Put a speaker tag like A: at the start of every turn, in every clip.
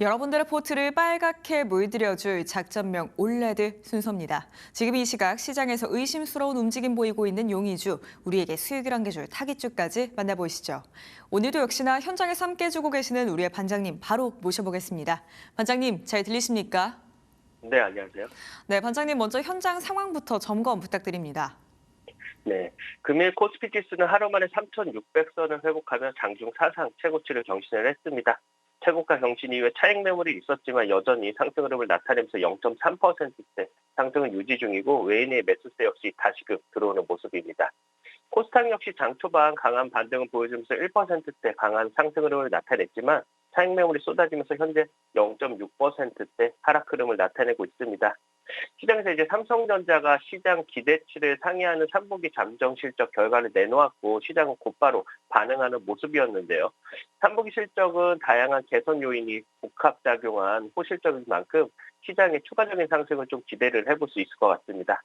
A: 여러분들의 포트를 빨갛게 물들여줄 작전명 올레드 순서입니다. 지금 이 시각 시장에서 의심스러운 움직임 보이고 있는 용의주, 우리에게 수익을 안겨줄 타깃주까지 만나보시죠. 오늘도 역시나 현장에서 함께 해주고 계시는 우리의 반장님 바로 모셔보겠습니다. 반장님 잘 들리십니까?
B: 네, 안녕하세요.
A: 네, 반장님 먼저 현장 상황부터 점검 부탁드립니다.
B: 네, 금일 코스피 지수는 하루 만에 3,600선을 회복하며 장중 사상 최고치를 경신을 했습니다. 최고가 경신 이후에 차익 매물이 있었지만 여전히 상승 흐름을 나타내면서 0.3%대 상승은 유지 중이고 외인의 매수세 역시 다시금 들어오는 모습입니다. 코스닥 역시 장 초반 강한 반등을 보여주면서 1%대 강한 상승 흐름을 나타냈지만 차익 매물이 쏟아지면서 현재 0.6%대 하락 흐름을 나타내고 있습니다. 시장에서 이제 삼성전자가 시장 기대치를 상회하는 3분기 잠정 실적 결과를 내놓았고 시장은 곧바로 반응하는 모습이었는데요. 3분기 실적은 다양한 개선 요인이 복합작용한 호실적인 만큼 시장의 추가적인 상승을 좀 기대를 해볼 수 있을 것 같습니다.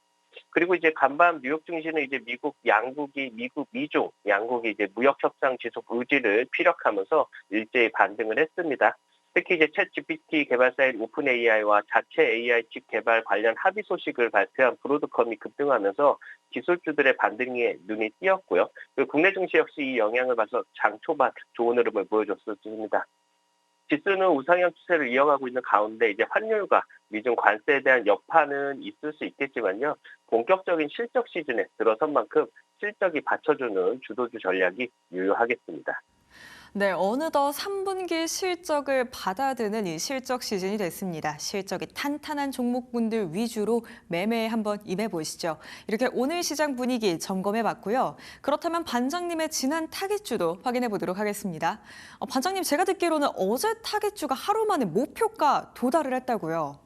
B: 그리고 이제 간밤 뉴욕 증시는 이제 미국 양국이 미국 미중 양국이 이제 무역 협상 지속 의지를 피력하면서 일제히 반등을 했습니다. 특히 이제 챗 GPT 개발사인 오픈 AI와 자체 AI 칩 개발 관련 합의 소식을 발표한 브로드컴이 급등하면서 기술주들의 반등에 눈이 띄었고요. 그리고 국내 증시 역시 이 영향을 봐서 장 초반 좋은 흐름을 보여줬습니다. 지수는 우상향 추세를 이어가고 있는 가운데 이제 환율과 미중 관세에 대한 여파는 있을 수 있겠지만요. 본격적인 실적 시즌에 들어선 만큼 실적이 받쳐주는 주도주 전략이 유효하겠습니다.
A: 네, 어느덧 3분기 실적을 받아드는 이 실적 시즌이 됐습니다. 실적이 탄탄한 종목군들 위주로 매매에 한번 임해보시죠. 이렇게 오늘 시장 분위기 점검해봤고요. 그렇다면 반장님의 지난 타깃주도 확인해보도록 하겠습니다. 어, 반장님, 제가 듣기로는 어제 타깃주가 하루 만에 목표가 도달을 했다고요.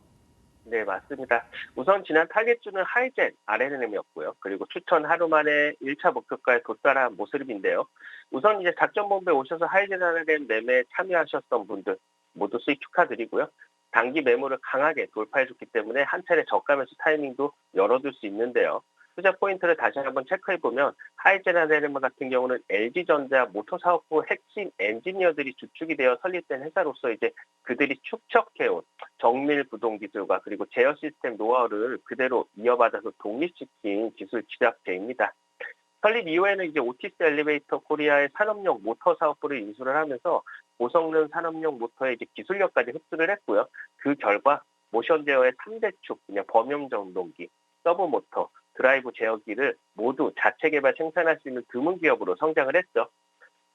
B: 네, 맞습니다. 우선 지난 타겟주는 하이젠 RNM이었고요. 그리고 추천 하루 만에 1차 목표가에 도달한 모습인데요. 우선 이제 작전본부에 오셔서 하이젠 RNM 매매에 참여하셨던 분들 모두 수익 축하드리고요. 단기 매물을 강하게 돌파해줬기 때문에 한 차례 저가 매수 타이밍도 열어둘 수 있는데요. 투자 포인트를 다시 한번 체크해 보면 하이제나데르마 같은 경우는 LG전자 모터 사업부 핵심 엔지니어들이 주축이 되어 설립된 회사로서 이제 그들이 축적해온 정밀 부동 기술과 그리고 제어 시스템 노하우를 그대로 이어받아서 독립시킨 기술 집약체입니다. 설립 이후에는 이제 오티스 엘리베이터 코리아의 산업용 모터 사업부를 인수를 하면서 고성능 산업용 모터의 이제 기술력까지 흡수를 했고요. 그 결과 모션 제어의 3대 축, 그냥 범용 전동기, 서브 모터, 드라이브 제어기를 모두 자체 개발 생산할 수 있는 드문 기업으로 성장을 했죠.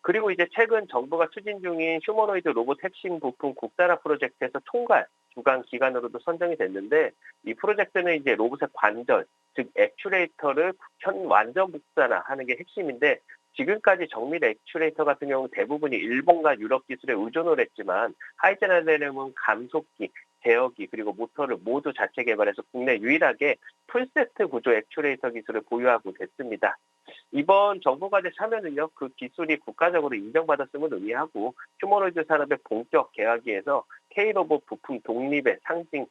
B: 그리고 이제 최근 정부가 추진 중인 휴머노이드 로봇 핵심 부품 국산화 프로젝트에서 총괄 주간 기관으로도 선정이 됐는데 이 프로젝트는 이제 로봇의 관절, 즉 액츄레이터를 현 완전 국산화하는 게 핵심인데 지금까지 정밀 액츄레이터 같은 경우 대부분이 일본과 유럽 기술에 의존을 했지만 하이제나데름은 감속기, 제어기 그리고 모터를 모두 자체 개발해서 국내 유일하게 풀세트 구조 액츄레이터 기술을 보유하고 됐습니다. 이번 정부과제 참여는요, 그 기술이 국가적으로 인정받았음을 의미하고 휴머노이드 산업의 본격 개화기에서 K로봇 부품 독립의 상징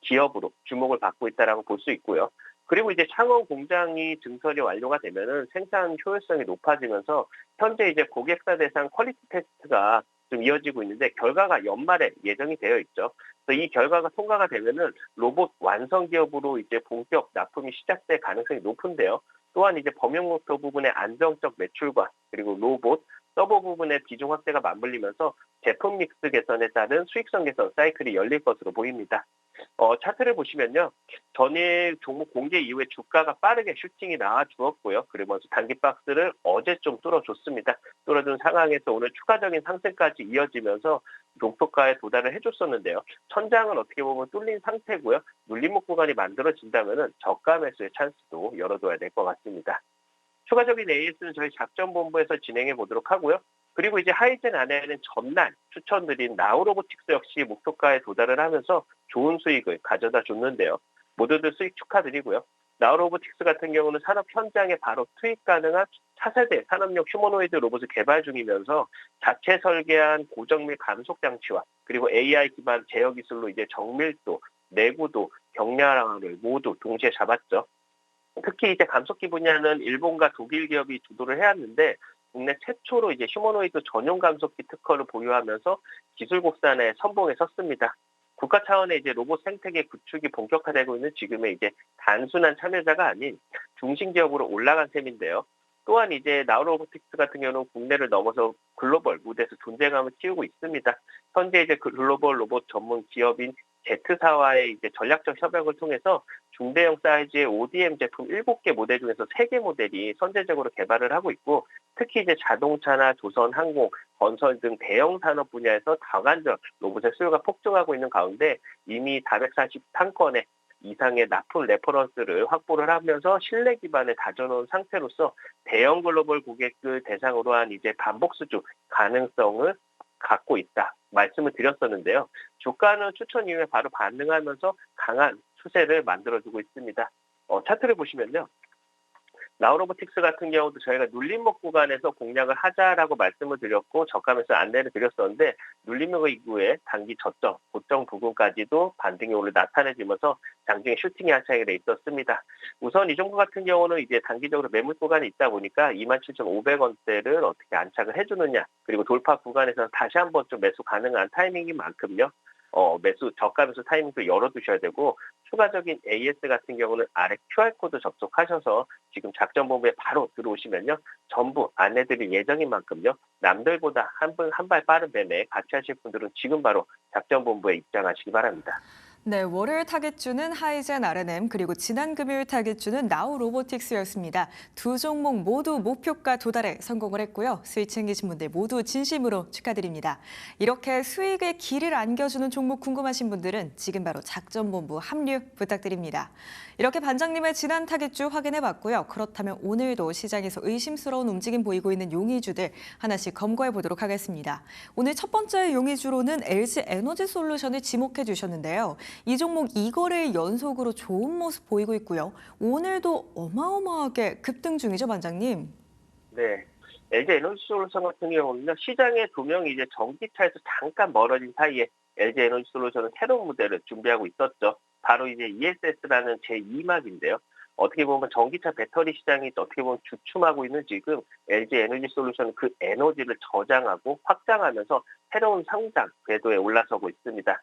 B: 기업으로 주목을 받고 있다라고 볼 수 있고요. 그리고 이제 창원 공장이 증설이 완료가 되면은 생산 효율성이 높아지면서 현재 이제 고객사 대상 퀄리티 테스트가 좀 이어지고 있는데 결과가 연말에 예정이 되어 있죠. 그래서 이 결과가 통과가 되면은 로봇 완성 기업으로 이제 본격 납품이 시작될 가능성이 높은데요. 또한 이제 범용 모터 부분의 안정적 매출과 그리고 로봇 서버 부분의 비중 확대가 맞물리면서 제품 믹스 개선에 따른 수익성 개선 사이클이 열릴 것으로 보입니다. 어, 차트를 보시면요. 전일 종목 공개 이후에 주가가 빠르게 슈팅이 나와 주었고요. 그러면서 단기 박스를 어제 좀 뚫어줬습니다. 뚫어준 상황에서 오늘 추가적인 상승까지 이어지면서 목표가에 도달을 해줬었는데요. 천장은 어떻게 보면 뚫린 상태고요. 눌림목 구간이 만들어진다면 저가 매수의 찬스도 열어둬야 될 것 같습니다. 추가적인 AS는 저희 작전본부에서 진행해 보도록 하고요. 그리고 이제 하이젠 안에는 전날 추천드린 나우로보틱스 역시 목표가에 도달을 하면서 좋은 수익을 가져다 줬는데요. 모두들 수익 축하드리고요. 나우로보틱스 같은 경우는 산업 현장에 바로 투입 가능한 차세대 산업용 휴머노이드 로봇을 개발 중이면서 자체 설계한 고정밀 감속 장치와 그리고 AI 기반 제어 기술로 이제 정밀도, 내구도, 경량화를 모두 동시에 잡았죠. 특히 이제 감속기 분야는 일본과 독일 기업이 주도를 해왔는데 국내 최초로 이제 휴머노이드 전용 감속기 특허를 보유하면서 기술 국산에 선봉에 섰습니다. 국가 차원의 이제 로봇 생태계 구축이 본격화되고 있는 지금의 이제 단순한 참여자가 아닌 중심 기업으로 올라간 셈인데요. 또한 이제 나우로보틱스 같은 경우는 국내를 넘어서 글로벌 무대에서 존재감을 키우고 있습니다. 현재 이제 글로벌 로봇 전문 기업인 제트사와의 이제 전략적 협약을 통해서 중대형 사이즈의 ODM 제품 7개 모델 중에서 3개 모델이 선제적으로 개발을 하고 있고 특히 이제 자동차나 조선, 항공, 건설 등 대형 산업 분야에서 다관절 로봇의 수요가 폭증하고 있는 가운데 이미 443건의 이상의 납품 레퍼런스를 확보를 하면서 신뢰 기반을 다져놓은 상태로서 대형 글로벌 고객들 대상으로 한 이제 반복 수주 가능성을 갖고 있다 말씀을 드렸었는데요. 주가는 추천 이후에 바로 반응하면서 강한 추세를 만들어주고 있습니다. 어, 차트를 보시면요. 나우로보틱스 같은 경우도 저희가 눌림목 구간에서 공략을 하자라고 말씀을 드렸고 저가면서 안내를 드렸었는데 눌림목 이후에 단기 저점, 고점 부근까지도 반등이 오늘 나타내지면서 장중에 슈팅이 한창이 돼 있었습니다. 우선 이 종목 같은 경우는 이제 단기적으로 매물 구간이 있다 보니까 27,500원대를 어떻게 안착을 해주느냐 그리고 돌파 구간에서 다시 한번 좀 매수 가능한 타이밍인 만큼요. 어, 매수 저가 매수 타이밍도 열어두셔야 되고 추가적인 AS 같은 경우는 아래 QR코드 접속하셔서 지금 작전 본부에 바로 들어오시면요. 전부 안내드릴 예정인 만큼요. 남들보다 한 분 한 발 빠른 매매 같이 하실 분들은 지금 바로 작전 본부에 입장하시기 바랍니다.
A: 네, 월요일 타겟주는 하이젠 R&M 그리고 지난 금요일 타겟주는 나우 로보틱스였습니다. 두 종목 모두 목표가 도달에 성공을 했고요. 수익 챙기신 분들 모두 진심으로 축하드립니다. 이렇게 수익의 길을 안겨주는 종목 궁금하신 분들은 지금 바로 작전본부 합류 부탁드립니다. 이렇게 반장님의 지난 타겟주 확인해 봤고요. 그렇다면 오늘도 시장에서 의심스러운 움직임 보이고 있는 용의주들 하나씩 검거해 보도록 하겠습니다. 오늘 첫 번째 용의주로는 LG 에너지 솔루션을 지목해 주셨는데요. 이 종목 2거래일 연속으로 좋은 모습 보이고 있고요. 오늘도 어마어마하게 급등 중이죠, 반장님.
B: 네. LG 에너지 솔루션 같은 경우는요, 시장의 두 명이 이제 전기차에서 잠깐 멀어진 사이에 LG 에너지 솔루션은 새로운 모델을 준비하고 있었죠. 바로 이제 ESS라는 제2막인데요. 어떻게 보면 전기차 배터리 시장이 어떻게 보면 주춤하고 있는 지금 LG 에너지 솔루션은 그 에너지를 저장하고 확장하면서 새로운 성장 궤도에 올라서고 있습니다.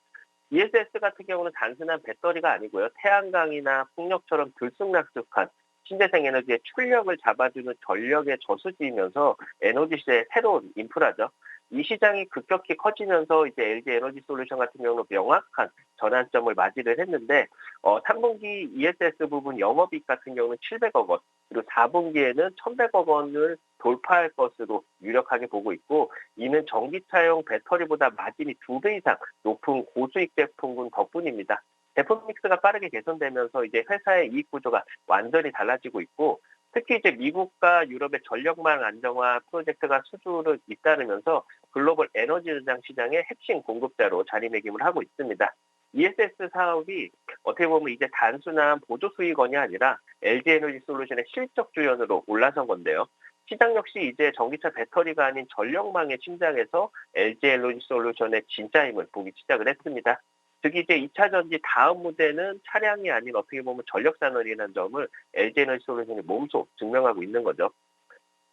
B: ESS 같은 경우는 단순한 배터리가 아니고요. 태양광이나 풍력처럼 들쑥날쑥한 신재생 에너지의 출력을 잡아주는 전력의 저수지이면서 에너지 시대의 새로운 인프라죠. 이 시장이 급격히 커지면서 이제 LG 에너지 솔루션 같은 경우는 명확한 전환점을 맞이를 했는데 어, 3분기 ESS 부분 영업이익 같은 경우는 700억 원, 그리고 4분기에는 1,100억 원을 돌파할 것으로 유력하게 보고 있고 이는 전기차용 배터리보다 마진이 두 배 이상 높은 고수익 제품군 덕분입니다. 제품 믹스가 빠르게 개선되면서 이제 회사의 이익 구조가 완전히 달라지고 있고 특히 이제 미국과 유럽의 전력망 안정화 프로젝트가 수주를 잇따르면서 글로벌 에너지 전장 시장의 핵심 공급자로 자리매김을 하고 있습니다. ESS 사업이 어떻게 보면 이제 단순한 보조 수익원이 아니라 LG 에너지 솔루션의 실적 주연으로 올라선 건데요. 시장 역시 이제 전기차 배터리가 아닌 전력망의 침장에서 LG 에너지 솔루션의 진짜 힘을 보기 시작을 했습니다. 즉 이제 2차 전지 다음 무대는 차량이 아닌 어떻게 보면 전력 산업이라는 점을 LG 에너지 솔루션이 몸소 증명하고 있는 거죠.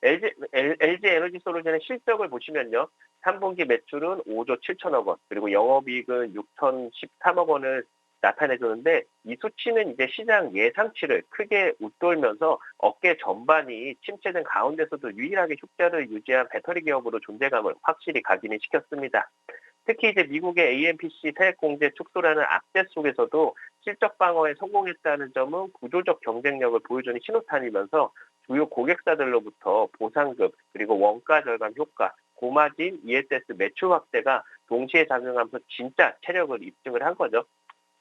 B: LG, LG 에너지 솔루션의 실적을 보시면요. 3분기 매출은 5조 7천억 원, 그리고 영업이익은 6,013억 원을 나타내주는데 이 수치는 이제 시장 예상치를 크게 웃돌면서 업계 전반이 침체된 가운데서도 유일하게 흑자를 유지한 배터리 기업으로 존재감을 확실히 각인을 시켰습니다. 특히 이제 미국의 AMPC 세액 공제 축소라는 악재 속에서도 실적 방어에 성공했다는 점은 구조적 경쟁력을 보여주는 신호탄이면서 주요 고객사들로부터 보상금 그리고 원가 절감 효과, 고마진 ESS 매출 확대가 동시에 작용하면서 진짜 체력을 입증을 한 거죠.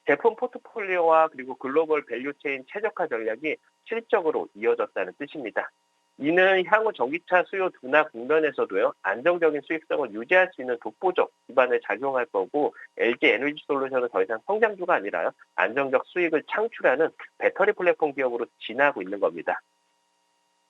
B: 제품 포트폴리오와 그리고 글로벌 밸류체인 최적화 전략이 실적으로 이어졌다는 뜻입니다. 이는 향후 전기차 수요 둔화 국면에서도요 안정적인 수익성을 유지할 수 있는 독보적 기반을 작용할 거고 LG 에너지 솔루션은 더 이상 성장주가 아니라요 안정적 수익을 창출하는 배터리 플랫폼 기업으로 진화하고 있는 겁니다.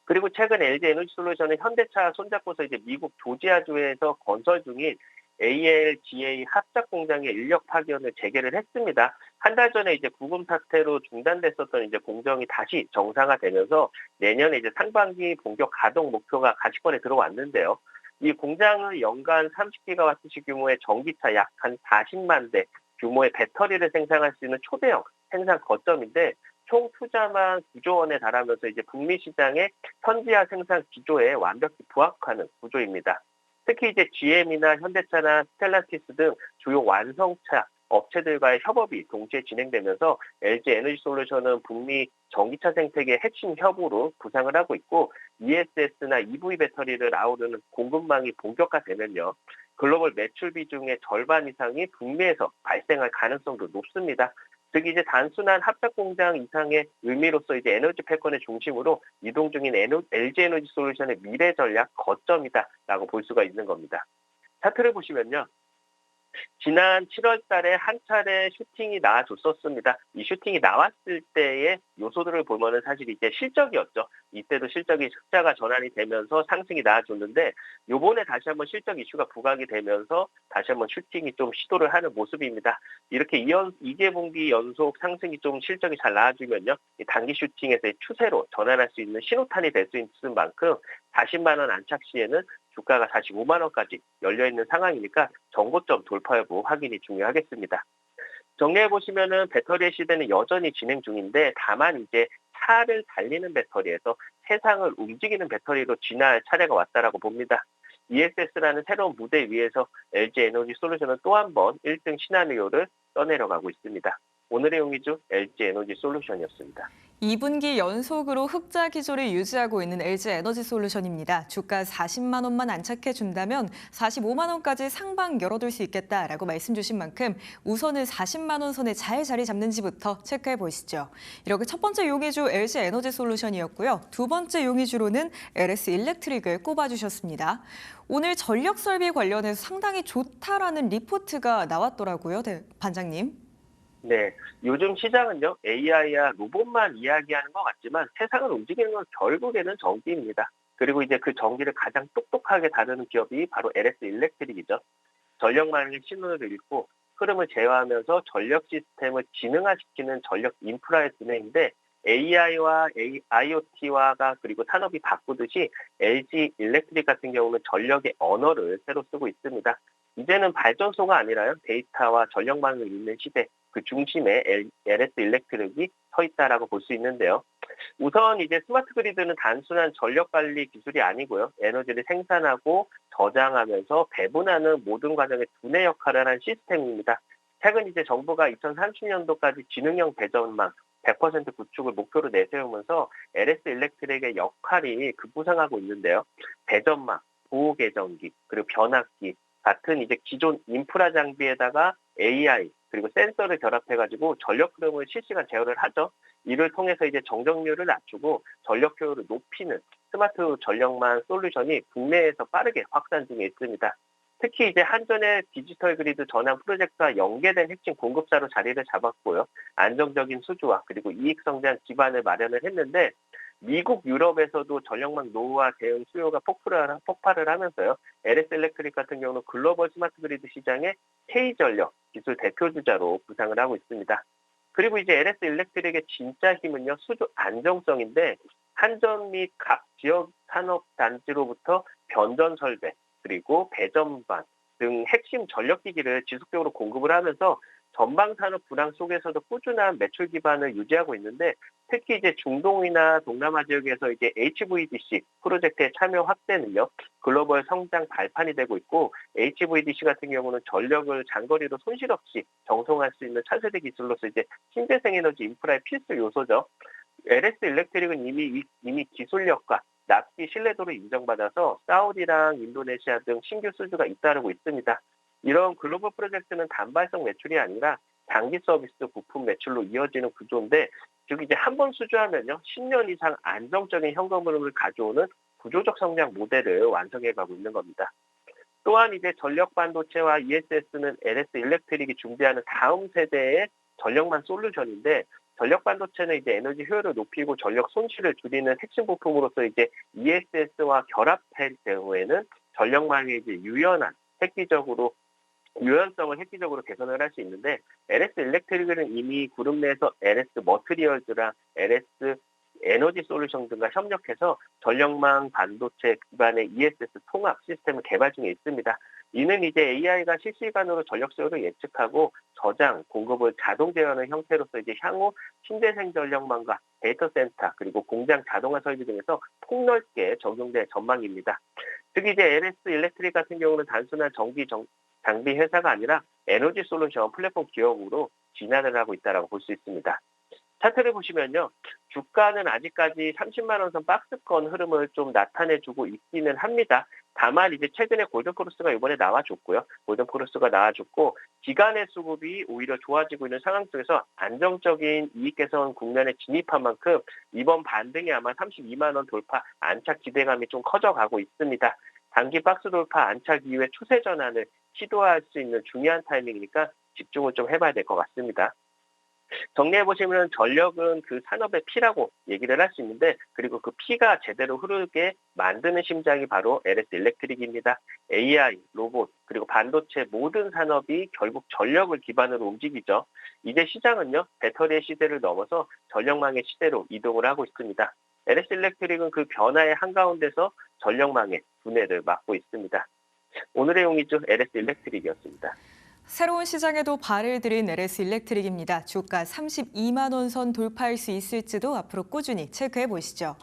B: 그리고 최근 LG 에너지 솔루션은 현대차 손잡고서 이제 미국 조지아주에서 건설 중인 ALGA 합작 공장의 인력 파견을 재개를 했습니다. 한 달 전에 이제 구금 사태로 중단됐었던 이제 공정이 다시 정상화되면서 내년에 이제 상반기 본격 가동 목표가 가시권에 들어왔는데요. 이 공장은 연간 30기가와트시 규모의 전기차 약 한 40만 대 규모의 배터리를 생산할 수 있는 초대형 생산 거점인데 총 투자만 9조 원에 달하면서 이제 북미 시장의 현지화 생산 기조에 완벽히 부합하는 구조입니다. 특히 이제 GM이나 현대차나 스텔란티스 등 주요 완성차 업체들과의 협업이 동시에 진행되면서 LG 에너지 솔루션은 북미 전기차 생태계 핵심 협으로 구상을 하고 있고 ESS나 EV 배터리를 아우르는 공급망이 본격화되면요. 글로벌 매출 비중의 절반 이상이 북미에서 발생할 가능성도 높습니다. 즉 이제 단순한 합작 공장 이상의 의미로서 이제 에너지 패권의 중심으로 이동 중인 에너, LG 에너지 솔루션의 미래 전략 거점이다라고 볼 수가 있는 겁니다. 차트를 보시면요. 지난 7월 달에 한 차례 슈팅이 나와줬었습니다. 이 슈팅이 나왔을 때의 요소들을 보면은 사실 이제 실적이었죠. 이때도 실적이 흑자가 전환이 되면서 상승이 나와줬는데 요번에 다시 한번 실적 이슈가 부각이 되면서 다시 한번 슈팅이 좀 시도를 하는 모습입니다. 이렇게 2연, 2개 분기 연속 상승이 좀 실적이 잘 나와주면요. 이 단기 슈팅에서의 추세로 전환할 수 있는 신호탄이 될 수 있는 만큼 40만 원 안착 시에는 주가가 45만 원까지 열려 있는 상황이니까 정고점 돌파 여부 확인이 중요하겠습니다. 정리해 보시면은 배터리의 시대는 여전히 진행 중인데 다만 이제 차를 달리는 배터리에서 세상을 움직이는 배터리로 진화할 차례가 왔다라고 봅니다. ESS라는 새로운 무대 위에서 LG 에너지 솔루션은 또 한 번 1등 시나리오를 떠내려가고 있습니다. 오늘의 용의주 LG 에너지 솔루션이었습니다.
A: 2분기 연속으로 흑자 기조를 유지하고 있는 LG 에너지 솔루션입니다. 주가 40만 원만 안착해 준다면 45만 원까지 상방 열어둘 수 있겠다라고 말씀 주신 만큼 우선은 40만 원 선에 잘 자리 잡는지부터 체크해 보시죠. 이렇게 첫 번째 용의주 LG 에너지 솔루션이었고요. 두 번째 용의주로는 LS 일렉트릭을 꼽아주셨습니다. 오늘 전력 설비 관련해서 상당히 좋다라는 리포트가 나왔더라고요, 네, 반장님.
B: 네, 요즘 시장은요 AI야 로봇만 이야기하는 것 같지만 세상을 움직이는 건 결국에는 전기입니다. 그리고 이제 그 전기를 가장 똑똑하게 다루는 기업이 바로 LS 일렉트릭이죠. 전력망의 신호를 읽고 흐름을 제어하면서 전력 시스템을 지능화시키는 전력 인프라의 진행인데 AI와 IoT화가 그리고 산업이 바꾸듯이 LG 일렉트릭 같은 경우는 전력의 언어를 새로 쓰고 있습니다. 이제는 발전소가 아니라요 데이터와 전력망을 잇는 시대 그 중심에 LS 일렉트릭이 서 있다라고 볼 수 있는데요. 우선 이제 스마트 그리드는 단순한 전력 관리 기술이 아니고요. 에너지를 생산하고 저장하면서 배분하는 모든 과정의 두뇌 역할을 하는 시스템입니다. 최근 이제 정부가 2030년도까지 지능형 배전망 100% 구축을 목표로 내세우면서 LS 일렉트릭의 역할이 급부상하고 있는데요. 배전망, 보호 계전기, 그리고 변압기 같은 이제 기존 인프라 장비에다가 AI 그리고 센서를 결합해가지고 전력 흐름을 실시간 제어를 하죠. 이를 통해서 이제 정정률을 낮추고 전력 효율을 높이는 스마트 전력망 솔루션이 국내에서 빠르게 확산 중에 있습니다. 특히 이제 한전의 디지털 그리드 전환 프로젝트와 연계된 핵심 공급사로 자리를 잡았고요. 안정적인 수주와 그리고 이익 성장 기반을 마련을 했는데 미국, 유럽에서도 전력망 노후화 대응 수요가 폭발을, 폭발을 하면서요. LS 일렉트릭 같은 경우는 글로벌 스마트 그리드 시장의 K전력 기술 대표 주자로 부상을 하고 있습니다. 그리고 이제 LS 일렉트릭의 진짜 힘은요. 수주 안정성인데 한전 및 각 지역 산업 단지로부터 변전 설배 그리고 배전반 등 핵심 전력 기기를 지속적으로 공급을 하면서 전방 산업 불황 속에서도 꾸준한 매출 기반을 유지하고 있는데 특히 이제 중동이나 동남아 지역에서 이제 HVDC 프로젝트의 참여 확대 는요 글로벌 성장 발판이 되고 있고 HVDC 같은 경우는 전력을 장거리로 손실 없이 정송할 수 있는 차세대 기술로서 이제 신재생 에너지 인프라의 필수 요소죠. LS 일렉트릭은 이미 이미 기술력과 납기 신뢰도를 인정받아서 사우디랑 인도네시아 등 신규 수주가 잇따르고 있습니다. 이런 글로벌 프로젝트는 단발성 매출이 아니라 장기 서비스 부품 매출로 이어지는 구조인데 즉 이제 한 번 수주하면요 10년 이상 안정적인 현금 흐름을 가져오는 구조적 성장 모델을 완성해 가고 있는 겁니다. 또한 이제 전력 반도체와 ESS는 LS 일렉트릭이 준비하는 다음 세대의 전력만 솔루션인데 전력 반도체는 이제 에너지 효율을 높이고 전력 손실을 줄이는 핵심 부품으로서 이제 ESS와 결합할 경우에는 전력망이 이제 유연한 획기적으로 유연성을 획기적으로 개선을 할 수 있는데 LS 일렉트릭은 이미 그룹 내에서 LS 머트리얼즈랑 LS 에너지 솔루션 등과 협력해서 전력망 반도체 기반의 ESS 통합 시스템을 개발 중에 있습니다. 이는 이제 AI가 실시간으로 전력 수요를 예측하고 저장, 공급을 자동 제어하는 형태로서 이제 향후 신재생 전력망과 데이터 센터 그리고 공장 자동화 설비 등에서 폭넓게 적용될 전망입니다. 특히 이제 LS 일렉트릭 같은 경우는 단순한 전기 정, 장비 회사가 아니라 에너지 솔루션 플랫폼 기업으로 진화를 하고 있다고 볼 수 있습니다. 차트를 보시면요. 주가는 아직까지 30만 원선 박스권 흐름을 좀 나타내주고 있기는 합니다. 다만 이제 최근에 골든 크로스가 이번에 나와줬고요. 골든 크로스가 나와줬고 기간의 수급이 오히려 좋아지고 있는 상황 속에서 안정적인 이익 개선 국면에 진입한 만큼 이번 반등이 아마 32만 원 돌파 안착 기대감이 좀 커져가고 있습니다. 단기 박스 돌파 안착 이후에 추세 전환을 시도할 수 있는 중요한 타이밍이니까 집중을 좀 해봐야 될 것 같습니다. 정리해 보시면 전력은 그 산업의 피라고 얘기를 할 수 있는데 그리고 그 피가 제대로 흐르게 만드는 심장이 바로 LS 일렉트릭입니다. AI, 로봇 그리고 반도체 모든 산업이 결국 전력을 기반으로 움직이죠. 이제 시장은요 배터리의 시대를 넘어서 전력망의 시대로 이동을 하고 있습니다. LS 일렉트릭은 그 변화의 한가운데서 전력망의 분해를 맡고 있습니다. 오늘의 용의주 LS 일렉트릭이었습니다.
A: 새로운 시장에도 발을 들인 LS 일렉트릭입니다. 주가 32만 원 선 돌파할 수 있을지도 앞으로 꾸준히 체크해 보시죠.